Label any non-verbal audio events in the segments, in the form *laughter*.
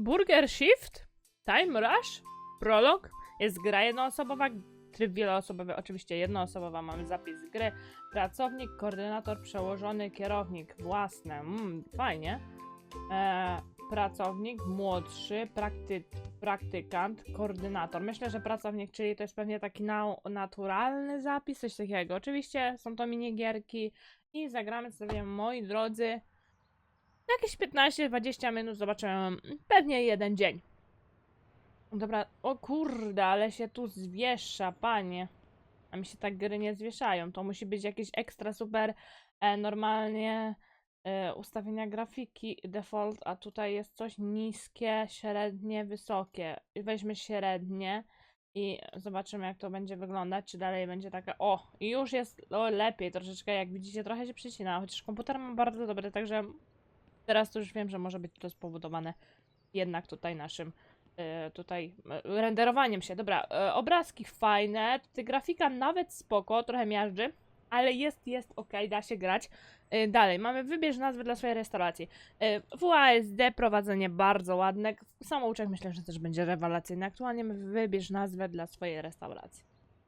Burger Shift, Time Rush, Prolog, jest gra jednoosobowa, tryb wieloosobowy, oczywiście jednoosobowa, mamy zapis gry, pracownik, koordynator, przełożony, kierownik, własne, mm, fajnie. E, pracownik, młodszy, prakty, praktykant, koordynator. Myślę, że pracownik, czyli to jest pewnie taki nau- naturalny zapis, coś takiego. Oczywiście są to minigierki i zagramy sobie, moi drodzy, jakieś 15-20 minut, zobaczymy, pewnie jeden dzień. Dobra, o kurde, ale się tu zwiesza, panie. A mi się tak gry nie zwieszają. To musi być jakieś ekstra super e, normalnie e, ustawienia grafiki default, a tutaj jest coś niskie, średnie, wysokie. Weźmy średnie i zobaczymy jak to będzie wyglądać, czy dalej będzie taka, o, i już jest o, lepiej troszeczkę, jak widzicie, trochę się przycina, chociaż komputer mam bardzo dobry, także teraz już wiem, że może być to spowodowane jednak tutaj naszym e, tutaj e, renderowaniem się. Dobra, e, obrazki fajne, tutaj grafika nawet spoko, trochę miażdży, ale jest, jest ok, da się grać. Dalej, mamy wybierz nazwę dla swojej restauracji. WASD, prowadzenie bardzo ładne. Samouczek myślę, że też będzie rewelacyjny. Aktualnie wybierz nazwę dla swojej restauracji.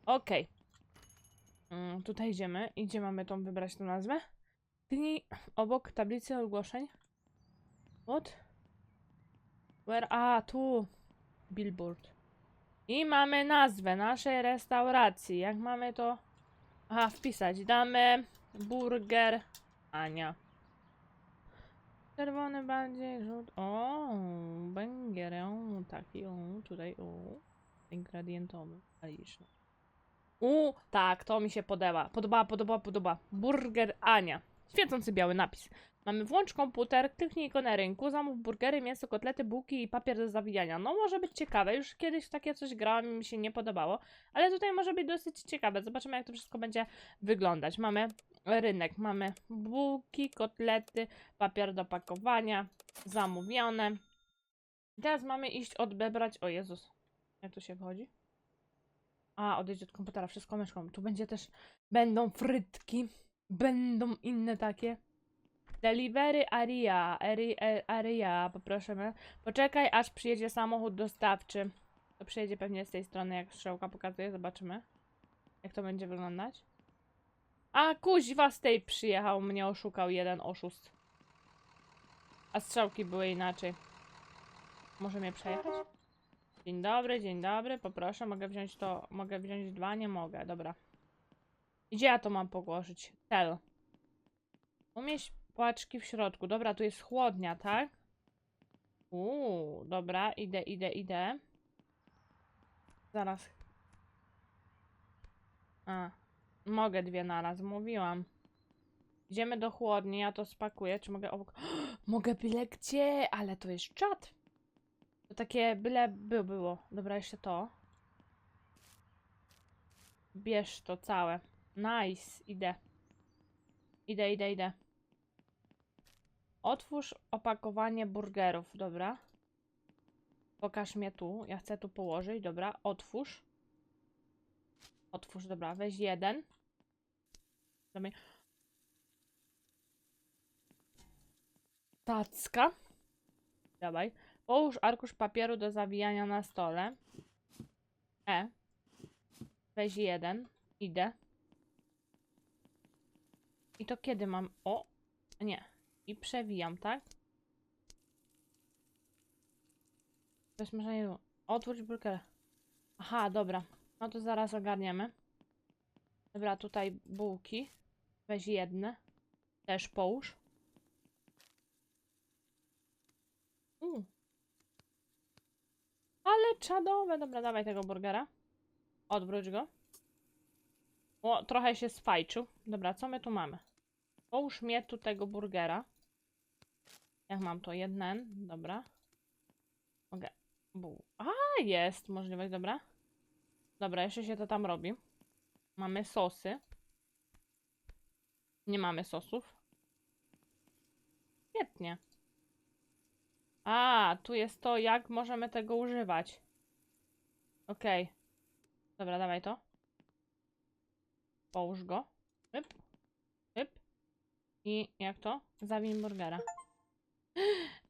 Okej. Mm, Tutaj idziemy. I gdzie mamy tą wybrać tą nazwę? Kliknij obok tablicy ogłoszeń. What? Where? A, tu. Billboard. I mamy nazwę naszej restauracji. Jak mamy to? Aha, wpisać. Damy burger Ania. Czerwony bardziej, rzut. O, węgier, taki, o, tutaj, o, ingredientowy, kaliczny. U, tak, to mi się podoba. Podoba, podoba, podoba. Burger Ania. Świecący biały napis. Mamy włącz komputer, kliknij go na rynku, zamów burgery, mięso, kotlety, bułki i papier do zawijania. No może być ciekawe, już kiedyś w takie coś grałam i mi się nie podobało, ale tutaj może być dosyć ciekawe. Zobaczymy jak to wszystko będzie wyglądać. Mamy rynek, mamy bułki, kotlety, papier do pakowania, zamówione. Teraz mamy iść odebrać, o Jezus, jak tu się wchodzi? A, odejść od komputera, wszystko myszką. Tu będzie też, będą frytki, będą inne takie. Delivery Ari, e, Aria, poprosimy. Poczekaj, aż przyjedzie samochód dostawczy. To przyjedzie pewnie z tej strony, jak strzałka pokazuje, zobaczymy. Jak to będzie wyglądać. A, kuźwa z tej przyjechał, mnie oszukał jeden oszust. A strzałki były inaczej. Może mnie przejechać? Dzień dobry, dzień dobry, poproszę, mogę wziąć to, mogę wziąć dwa? Nie mogę, dobra. Gdzie ja to mam położyć? Cel. Umieść płaczki w środku. Dobra, tu jest chłodnia, tak? Uuu, dobra, idę, idę, idę. Zaraz. A, mogę dwie naraz, mówiłam. Idziemy do chłodni, ja to spakuję. Czy mogę obok... *gasps* mogę byle gdzie, ale to jest czat. To takie byle by było. Dobra, jeszcze to. Bierz to całe. Nice, idę. Idę, idę, idę. Otwórz opakowanie burgerów, dobra. Pokaż mnie tu. Ja chcę tu położyć, dobra. Otwórz. Otwórz, dobra. Weź jeden. Dobra. Tacka. Dawaj. Połóż arkusz papieru do zawijania na stole. E. Weź jeden. Idę. I to kiedy mam... O! Nie. I przewijam, tak? Jest może nie... Otwórz burgerę. Aha, dobra. No to zaraz ogarniemy. Dobra, tutaj bułki. Weź jedne. Też połóż. U. Ale czadowe. Dobra, dawaj tego burgera. Odwróć go. O, trochę się sfajczył. Dobra, co my tu mamy? Połóż mnie tu tego burgera. Jak mam to? Jeden. Dobra. Mogę. Bu. A, jest możliwość, dobra. Dobra, jeszcze się to tam robi. Mamy sosy. Nie mamy sosów. Świetnie. A, tu jest to, jak możemy tego używać. Okej. Dobra, dawaj to. Połóż go. Hyp. Hyp. I jak to? Zawin burgera.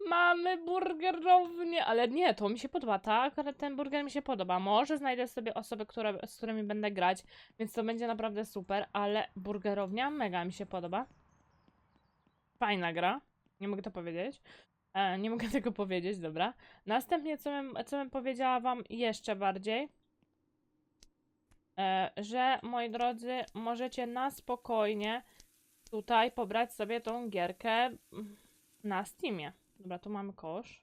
Mamy burgerownię, ale nie, to mi się podoba, tak? Ten burger mi się podoba. Może znajdę sobie osoby, które, z którymi będę grać, więc to będzie naprawdę super, ale burgerownia mega mi się podoba. Fajna gra, nie mogę to powiedzieć. E, nie mogę tego powiedzieć, dobra. Następnie, co bym, co bym powiedziała wam jeszcze bardziej, e, że moi drodzy, możecie na spokojnie tutaj pobrać sobie tą gierkę na Steamie. Dobra, tu mamy kosz.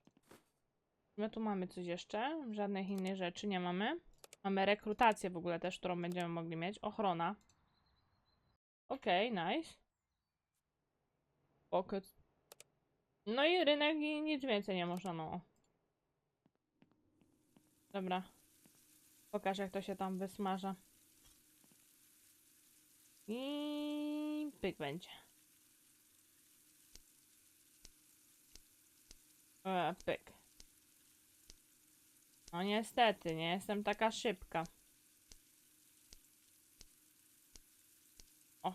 My tu mamy coś jeszcze. Żadnych innych rzeczy nie mamy. Mamy rekrutację w ogóle też, którą będziemy mogli mieć. Ochrona. Okej, nice. Pocket. No i rynek i nic więcej nie można, no. Dobra. Pokaż jak to się tam wysmaża. I pyk będzie. E, pyk. No niestety, nie jestem taka szybka. O.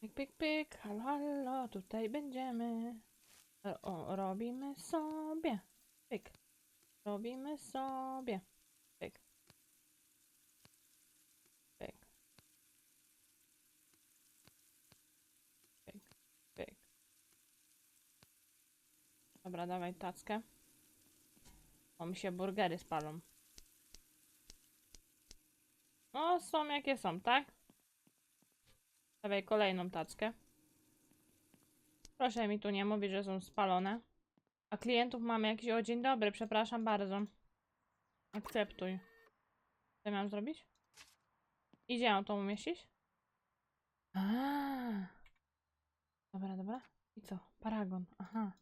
Pyk, pyk, pyk. Halo, halo, tutaj będziemy. E, O, robimy sobie. Pyk. Robimy sobie. Pyk. Pyk. Pyk, pyk. Dobra, dawaj tackę. O, mi się burgery spalą. No, są jakie są, tak? Dawaj kolejną tackę. Proszę mi tu nie mówić, że są spalone. A klientów mamy jakiś... O, dzień dobry, przepraszam bardzo. Akceptuj. Co mam zrobić? Idzie ją to umieścić? A. Dobra, dobra. I co? Paragon. Aha.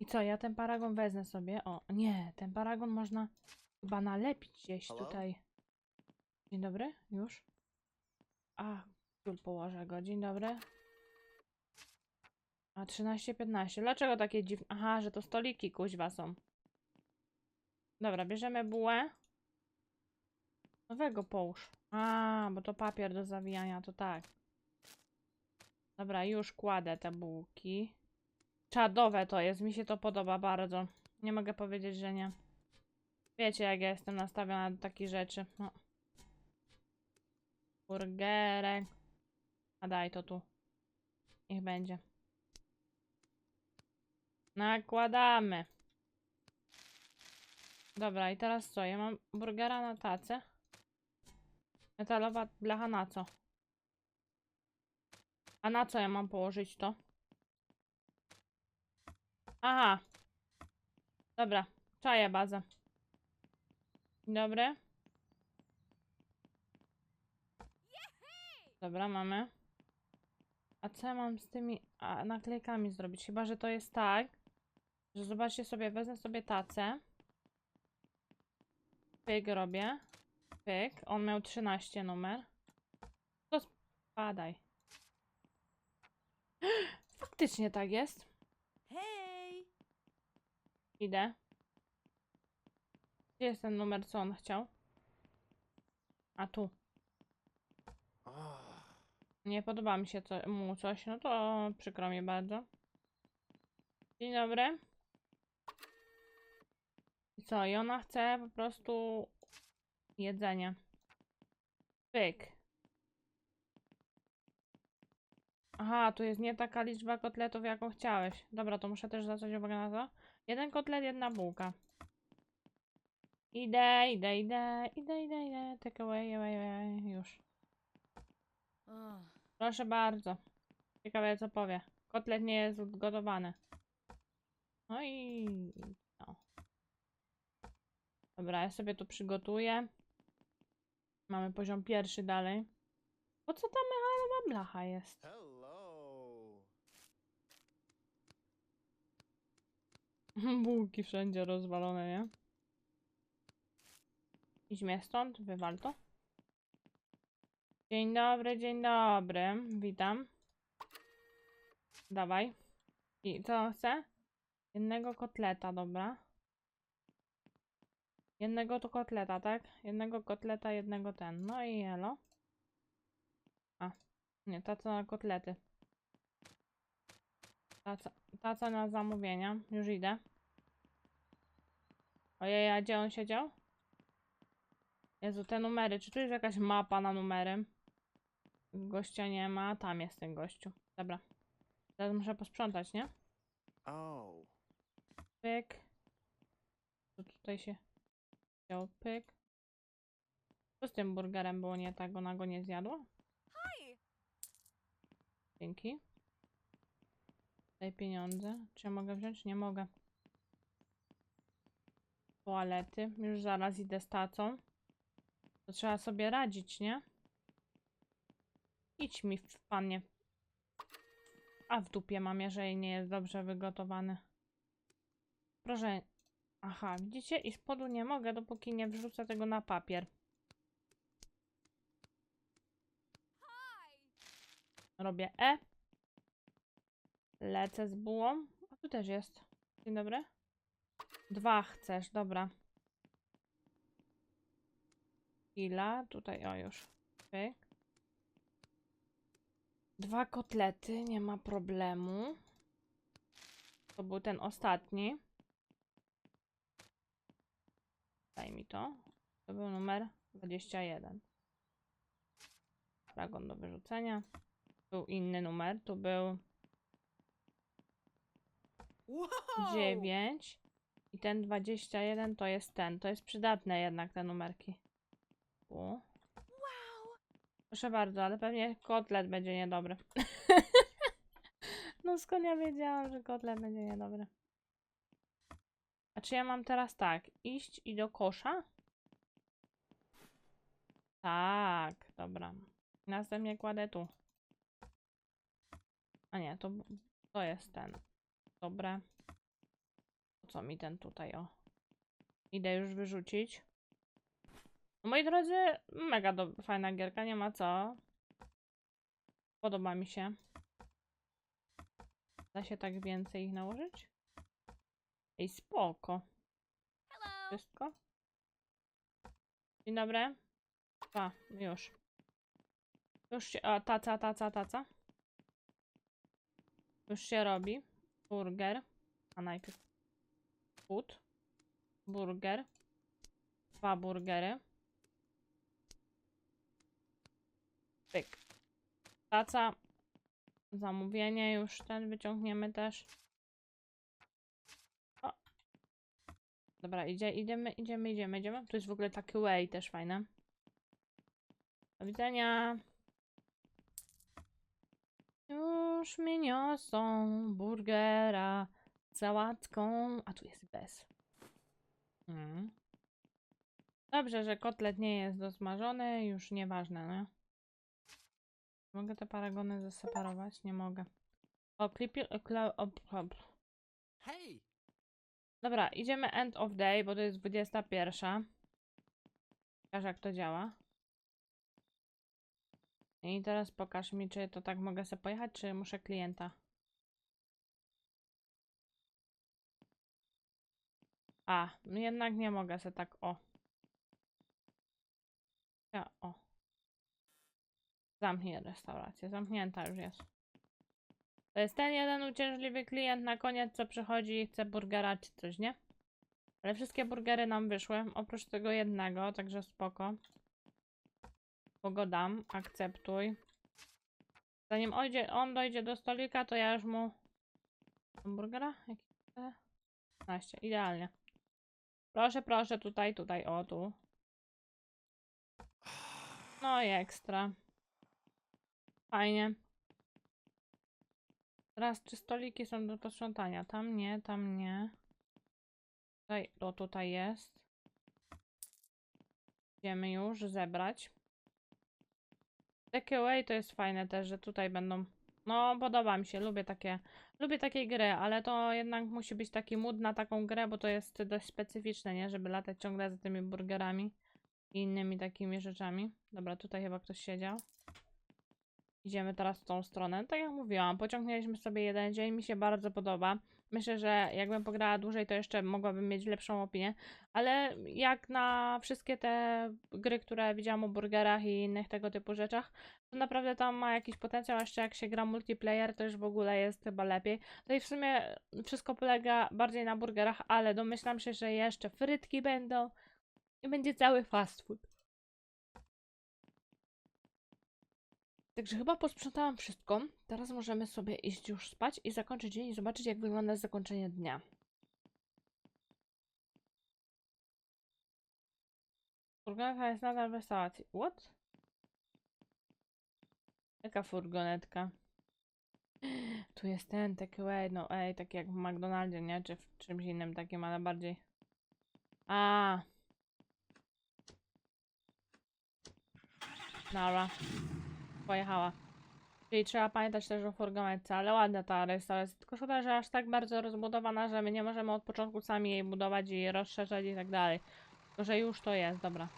I co? Ja ten paragon wezmę sobie. O, nie. Ten paragon można chyba nalepić gdzieś Halo? tutaj. Dzień dobry. Już. A, tu położę go. Dzień dobry. A 13-15. Dlaczego takie dziwne? Aha, że to stoliki kuźwa są. Dobra, bierzemy bułę. Nowego połóż. A, bo to papier do zawijania, to tak. Dobra, już kładę te bułki. Czadowe to jest, mi się to podoba bardzo. Nie mogę powiedzieć, że nie. Wiecie, jak ja jestem nastawiona do takich rzeczy. No. Burgerek. A daj to tu. Niech będzie. Nakładamy. Dobra, i teraz co? Ja mam burgera na tacę. Metalowa blacha na co? A na co ja mam położyć to? Aha. Dobra, czaję bazę. Dzień dobry. Dobra, mamy. A co ja mam z tymi naklejkami zrobić? Chyba, że to jest tak, że zobaczcie sobie, wezmę sobie tacę. Pyk robię. Pyk. On miał 13 numer. To spadaj. *gasps* Faktycznie tak jest. Idę. Gdzie jest ten numer, co on chciał? A tu. Nie podoba mi się co, mu coś, no to przykro mi bardzo. Dzień dobry. I co? I ona chce po prostu jedzenie. Pyk. Aha, tu jest nie taka liczba kotletów, jaką chciałeś. Dobra, to muszę też zwracać uwagę na to. Jeden kotlet, jedna bułka. Idę, idę, idę, idę, idę, idę. Take away, away, away. Już. Proszę bardzo. Ciekawe co powie. Kotlet nie jest gotowany. No i... No. Dobra, ja sobie tu przygotuję. Mamy poziom pierwszy dalej. Po co ta mechanowa blacha jest? *laughs* Bułki wszędzie rozwalone, nie? Idź mnie stąd, wywal to. Dzień dobry, dzień dobry. Witam. Dawaj. I co chcę? Jednego kotleta, dobra. Jednego to kotleta, tak? Jednego kotleta, jednego ten. No i elo. A. Nie, to co na kotlety. Taca, taca na zamówienia. Już idę. Ojej, a gdzie on siedział? Jezu, te numery. Czy tu jest jakaś mapa na numery? Gościa nie ma. Tam jest ten gościu. Dobra. Teraz muszę posprzątać, nie? Oh. Pyk. Tu tutaj się chciał pyk. Co z tym burgerem było nie tak? Ona go nie zjadła? Dzięki. Daj pieniądze. Czy ja mogę wziąć? Nie mogę. Toalety. Już zaraz idę z tacą. To trzeba sobie radzić, nie? Idź mi w panie. A w dupie mam, jeżeli nie jest dobrze wygotowany. Proszę. Aha, widzicie? I spodu nie mogę, dopóki nie wrzucę tego na papier. Robię E. Lecę z bułą. A tu też jest. Dzień dobry. Dwa chcesz, dobra. Chwila, tutaj, o już. Pyk. Dwa kotlety, nie ma problemu. To był ten ostatni. Daj mi to. To był numer 21. Dragon do wyrzucenia. Był inny numer. Tu był Whoa! 9. I ten 21 to jest ten. To jest przydatne jednak te numerki. Wow! Proszę bardzo, ale pewnie kotlet będzie niedobry. *laughs* no skąd ja wiedziałam, że kotlet będzie niedobry. A czy ja mam teraz tak, iść i do kosza? Tak, dobra. Następnie kładę tu. A nie, to, to jest ten. Dobra. Po co mi ten tutaj, o. Idę już wyrzucić. No, moi drodzy, mega do, fajna gierka, nie ma co. Podoba mi się. Da się tak więcej ich nałożyć? Ej, spoko. Wszystko? Dzień dobry. A, już. Już się, a, taca, taca, taca. Już się robi. Burger. A najpierw food. Burger. Dwa burgery. Pyk. Taca. Zamówienie już ten wyciągniemy też. O. Dobra, idzie, idziemy, idziemy, idziemy, idziemy. Tu jest w ogóle taki way też fajne. Do widzenia. Już mi niosą burgera sałatką. A tu jest bez. Mm. Dobrze, że kotlet nie jest dosmażony, już nieważne, no. Mogę te paragony zeseparować? Nie mogę. O, klipie... Hey. Dobra, idziemy end of day, bo to jest 21. Pokaż jak to działa. I teraz pokaż mi, czy to tak mogę sobie pojechać, czy muszę klienta. A, jednak nie mogę sobie tak, o. Ja, o. Zamknij restaurację, zamknięta już jest. To jest ten jeden uciążliwy klient na koniec, co przychodzi i chce burgera czy coś, nie? Ale wszystkie burgery nam wyszły, oprócz tego jednego, także spoko. Pogodam, akceptuj. Zanim ojdzie, on dojdzie do stolika, to ja już mu... Hamburgera? Jaki chce? 15, idealnie. Proszę, proszę, tutaj, tutaj, o tu. No i ekstra. Fajnie. Teraz, czy stoliki są do posprzątania? Tam nie, tam nie. Tutaj, o tutaj jest. Idziemy już zebrać. Takeaway to jest fajne też, że tutaj będą... No, podoba mi się, lubię takie... Lubię takie gry, ale to jednak musi być taki mood na taką grę, bo to jest dość specyficzne, nie? Żeby latać ciągle za tymi burgerami i innymi takimi rzeczami. Dobra, tutaj chyba ktoś siedział. Idziemy teraz w tą stronę. Tak jak mówiłam, pociągnęliśmy sobie jeden dzień, mi się bardzo podoba. Myślę, że jakbym pograła dłużej, to jeszcze mogłabym mieć lepszą opinię. Ale jak na wszystkie te gry, które widziałam o burgerach i innych tego typu rzeczach, to naprawdę tam ma jakiś potencjał, a jeszcze jak się gra multiplayer, to już w ogóle jest chyba lepiej. No i w sumie wszystko polega bardziej na burgerach, ale domyślam się, że jeszcze frytki będą i będzie cały fast food. Także chyba posprzątałam wszystko. Teraz możemy sobie iść już spać i zakończyć dzień i zobaczyć, jak wygląda zakończenie dnia. Furgonetka jest nadal w restauracji. What? Jaka furgonetka? Tu jest ten takeaway, no ej, taki jak w McDonaldzie, nie? Czy w czymś innym takim, ale bardziej... A. Nara. Pojechała. Czyli trzeba pamiętać też o furgonetce, ale ładna ta restauracja. Tylko szkoda, że aż tak bardzo rozbudowana, że my nie możemy od początku sami jej budować i rozszerzać i tak dalej. Tylko, że już to jest, dobra.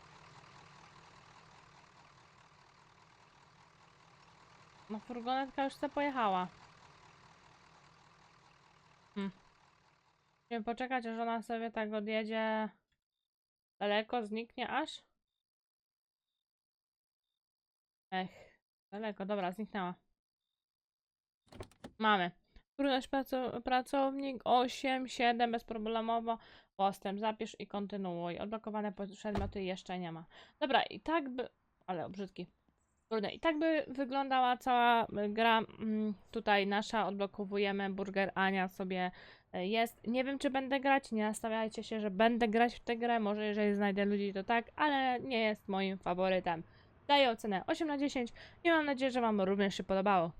No furgonetka już se pojechała. Hmm. Musimy poczekać, aż ona sobie tak odjedzie daleko, zniknie aż. Ech, daleko, dobra, zniknęła. Mamy. Trudność praco pracownik 8, 7 bezproblemowo. Postęp, zapisz i kontynuuj. Odblokowane przedmioty jeszcze nie ma. Dobra, i tak by... Ale brzydki. Kurde, i tak by wyglądała cała gra. Mm, Tutaj nasza, odblokowujemy burger Ania sobie y, jest. Nie wiem, czy będę grać, nie nastawiajcie się, że będę grać w tę grę. Może jeżeli znajdę ludzi, to tak, ale nie jest moim faworytem. Daję ocenę 8 na 10 i mam nadzieję, że Wam również się podobało.